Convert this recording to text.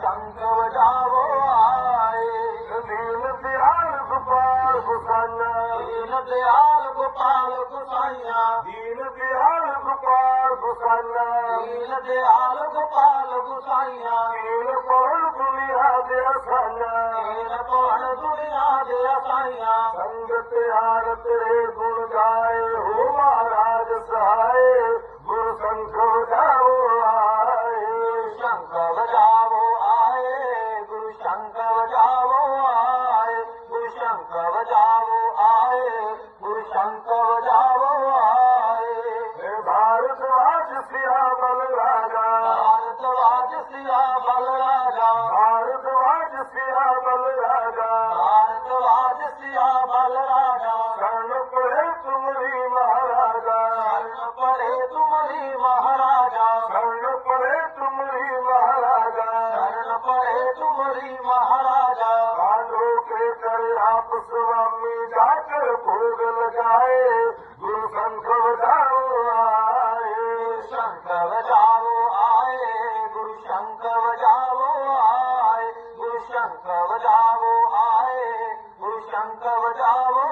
સંગ સવડાવો આયે દીન બિહાલ કુપાળ કુસાઈયા દીન બિહાલ કુપાળ કુસાઈયા દીન બિહાલ કુપાળ કુસાઈયા દીન બિહાલ કુપાળ કુસાઈયા કેલ પવન તુમી રાદેસાન મેરા પવન તુમી રાદેસાન સંગત ત્યાગ તેરે ગુણ ગાયે હો મહારાજ સ सिया बल राजा भारत आज सिया बल राजा भारत आज सिया बल राजा भारत आज सिया बल राजा शरण पढ़े तुम्हारी महाराजा शरण पड़े तुम्हारी महाराजा शरण पढ़े तुम्हारी महाराजा शरण पड़े तुम्हारी महाराजा कांडों के कर आप स्वामी जाकर भोग लगाए शंक बचाओ आए गुरु बचाओ आए गुरु बचाओ